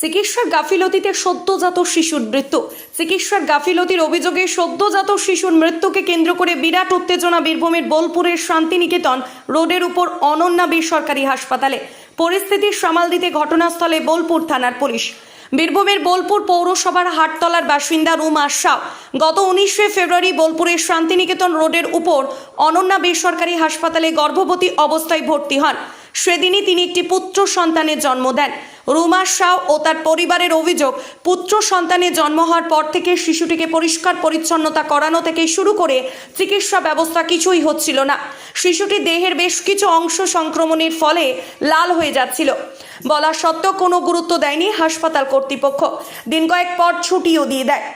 চিকিৎসার গাফিলতিতে সদ্যজাত শিশুর মৃত্যু। চিকিৎসার গাফিলতির অভিযোগে সদ্যজাত শিশুর মৃত্যুকে কেন্দ্র করে বিরাট উত্তেজনা বীরভূমের বোলপুরের শান্তিনিকেতন রোডের উপর অনন্যা বেসরকারি হাসপাতালে। পরিস্থিতি সামাল দিতে ঘটনাস্থলে বোলপুর থানার পুলিশ। বীরভূমের বোলপুর পৌরসভার হাটতলার বাসিন্দা রুমা শাহ গত উনিশে ফেব্রুয়ারি বোলপুরের শান্তিনিকেতন রোডের উপর অনন্যা বেসরকারি হাসপাতালে গর্ভবতী অবস্থায় ভর্তি হন। সেদিনই তিনি একটি পুত্র সন্তানের জন্ম দেন। রুমা শাহ ও তার পরিবারের অভিযোগ, পুত্র সন্তানের জন্ম হওয়ার পর থেকে শিশুটিকে পরিষ্কার পরিচ্ছন্নতা করানো থেকে শুরু করে চিকিৎসা ব্যবস্থা কিছুই হচ্ছিল না। শিশুটি দেহের বেশ কিছু অংশ সংক্রমণের ফলে লাল হয়ে যাচ্ছিল। বলা সত্ত্বেও কোনো গুরুত্ব দেয়নি হাসপাতাল কর্তৃপক্ষ। দিন কয়েক পর ছুটিও দিয়ে দেয়।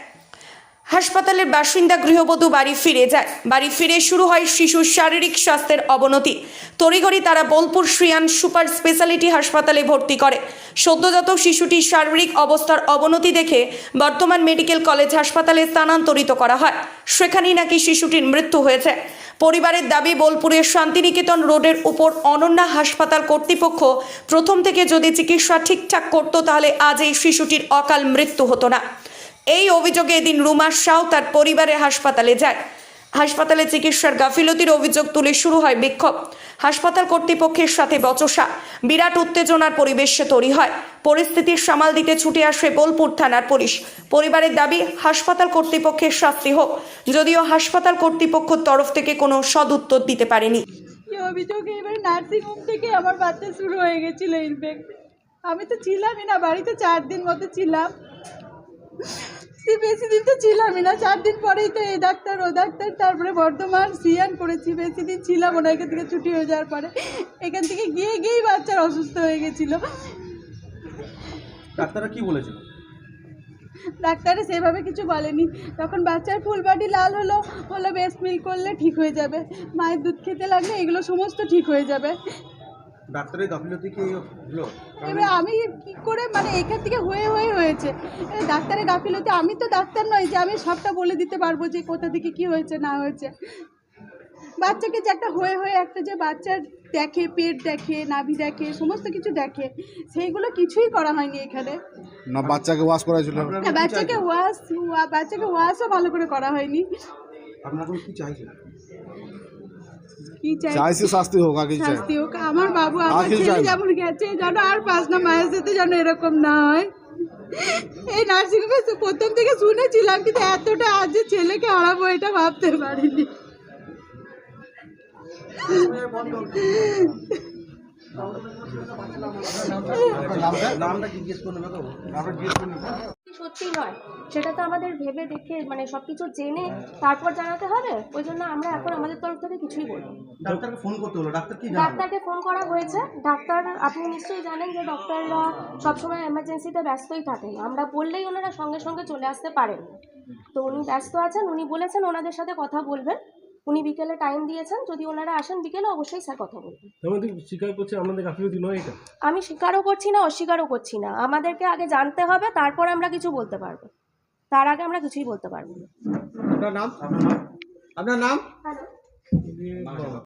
হাসপাতালের বাসিন্দা গৃহবধূ বাড়ি ফিরে যায়। বাড়ি ফিরে শুরু হয় শিশুর শারীরিক স্বাস্থ্যের অবনতি। তড়িঘড়ি তারা বোলপুর শ্রিয়ান সুপার স্পেশালিটি হাসপাতালে ভর্তি করে। সদ্যজাত শিশুটির শারীরিক অবস্থার অবনতি দেখে বর্তমান মেডিকেল কলেজ হাসপাতালে স্থানান্তরিত করা হয়। সেখানেই নাকি শিশুটির মৃত্যু হয়েছে। পরিবারের দাবি, বোলপুরের শান্তিনিকেতন রোডের উপর অনন্যা হাসপাতাল কর্তৃপক্ষ প্রথম থেকে যদি চিকিৎসা ঠিকঠাক করতো, তাহলে আজ এই শিশুটির অকাল মৃত্যু হতো না। এই অভিযোগে এদিন রুমা শাহ তার পরিবারে হাসপাতালে যায়। হাসপাতালে চিকিৎসার গাফিলতির অভিযোগ তুলে শুরু হয় বিক্ষোভ। হাসপাতাল কর্তৃপক্ষের সাথে বচসা। বিরাট উত্তেজনার পরিবেশে তৈরি হয়। পরিস্থিতির সামাল দিতে ছুটে আসে বোলপুর থানার পুলিশ। পরিবারের দাবি, হাসপাতাল কর্তৃপক্ষের শাস্তি হোক। যদিও হাসপাতাল কর্তৃপক্ষের তরফ থেকে কোনো সদুত্তর দিতে পারেনি। অভিযোগ এবার নার্সিং হোম থেকে আমার বাচ্চা শুরু হয়ে গেছিল ইনফেক্ট আমি তো ছিলামই না, বাড়িতে চার দিন মতো ছিলাম। বেশি দিন তো ছিলামই না চার দিন পরেই তো এই ডাক্তার ও ডাক্তার তারপরে বর্ধমান সিয়ান করেছি বেশি দিন ছিলাম না এখান থেকে ছুটি হয়ে যাওয়ার পরে। এখান থেকে গিয়ে গিয়েই বাচ্চার অসুস্থ হয়ে গেছিল। ডাক্তাররা কি বলেছিল? ডাক্তারে সেভাবে কিছু বলেনি। তখন বাচ্চার ফুল বডি লাল হলো হলো বেস্ট মিল করলে ঠিক হয়ে যাবে। মায়ের দুধ খেতে লাগলে এগুলো সমস্ত ঠিক হয়ে যাবে। ডাক্তারের গাফিলতি কি হলো? এবার আমি কি করে মানে এখান থেকে হয়ে হয়ে হয়েছে? ডাক্তারের গাফিলতি আমি তো ডাক্তার নই যে আমি সবটা বলে দিতে পারব যে কোথা থেকে কি হয়েছে না হয়েছে। বাচ্চাকে যে একটা হয়ে হয়ে একটা যে বাচ্চার দেখে পেট দেখে নাভি দেখে সমস্ত কিছু দেখে সেইগুলো কিছুই করা হয়নি এখানে। না বাচ্চাকে ওয়াশ করা ছিল। কি বাচ্চাকে? ওয়াশ বাচ্চাকে ওয়াশও ভালো করে করা হয়নি। আপনারা কি চাইছেন? কি চাই? চাইছি শাস্তি হোক আগে চাই। শাস্তি হোক আমার বাবু আমার ছেলে যেমন গেছে যেন আর পাঁচ না মায়ের সাথে যেন এরকম না হয় এই নার্সিংহোমে তো প্রথম থেকে শুনেছিলাম কিন্তু এতটা আজ যে ছেলেকে হারাবো এটা ভাবতে পারিনি। নামটা জিজ্ঞেস করুন না তো? নামটা জিজ্ঞেস করুন সত্যি নয়। সেটা তো আমাদের ভেবে দেখে মানে সব কিছু জেনে তারপর জানাতে হবে। ওই জন্য আমরা এখন আমাদের তরফ থেকে কিছুই বলব ডাক্তারকে ফোন করতে হলো। ডাক্তার কি ডাক্তারকে ফোন করা হয়েছে। ডাক্তার আপনি নিশ্চয়ই জানেন যে ডক্টররা সবসময় এমার্জেন্সিতে ব্যস্তই থাকেন। আমরা বললেই ওনারা সঙ্গে সঙ্গে চলে আসতে পারেন। তো উনি ব্যস্ত আছেন। উনি বলেছেন ওনাদের সাথে কথা বলবেন। উনি বিকেলে টাইম দিয়েছেন যদি ওনারা আসেন বিকেলে অবশ্যই স্যার কথা বলবেন। আমাদের স্বীকার করছে আমাদের গাফিলতি নয় এটা? আমি স্বীকারও করছি না অস্বীকারও করছি না। আমাদেরকে আগে জানতে হবে তারপর আমরা কিছু বলতে পারব। তার আগে আমরা কিছুই বলতে পারব না। আপনার নাম? আপনার নাম? হ্যালো।